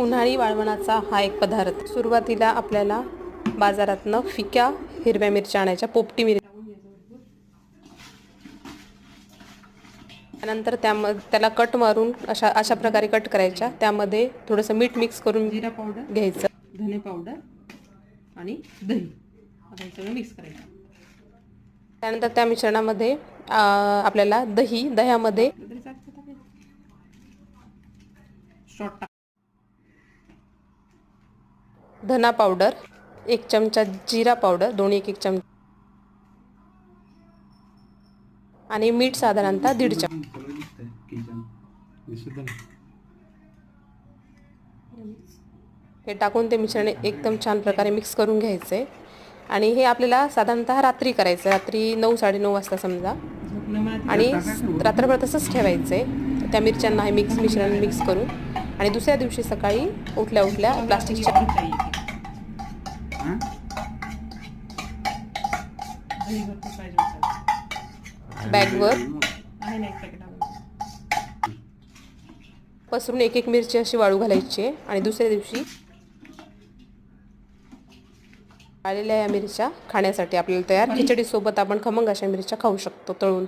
उन्हाळी वाळवणाचा हा एक पदार्थ. सुरुवातीला आपल्याला बाजारातनं फिक्या हिरव्या मिरच्या आणायच्या पोपटी मिरच्या. त्यानंतर त्यामध्ये त्याला कट मारून अशा अशा प्रकारे कट करायच्या. त्यामध्ये थोडंसं मीठ मिक्स करून जिरा पावडर घ्यायचं. धने पावडर आणि दही. सगळं मिक्स करायचं. त्यानंतर त्या मिश्रणामध्ये आपल्याला दही दह्यामध्ये शॉर्ट धना पावडर एक चमचा जिरा पावडर दोन्ही एक एक चमचा आणि मीठ साधारणतः दीड चमचा हे टाकून ते मिश्रण एकदम छान प्रकारे मिक्स करून घ्यायचं. आहे आणि हे आपल्याला साधारणतः रात्री करायचं आहे रात्री नऊ साडेनऊ वाजता समजा. आणि रात्रभर तसंच ठेवायचं. आहे त्या मिरच्यांना हे मिक्स मिश्रण मिक्स करून. आणि दुसऱ्या दिवशी सकाळी उठल्या उठल्या प्लास्टिकच्या बॅगवर. पसरून एक एक मिरची अशी वाळू घालायची आहे. आणि दुसऱ्या दिवशी आलेल्या या मिरच्या खाण्यासाठी आपल्याला तयार. खिचडीसोबत आपण खमंग अशा मिरच्या खाऊ शकतो तळून.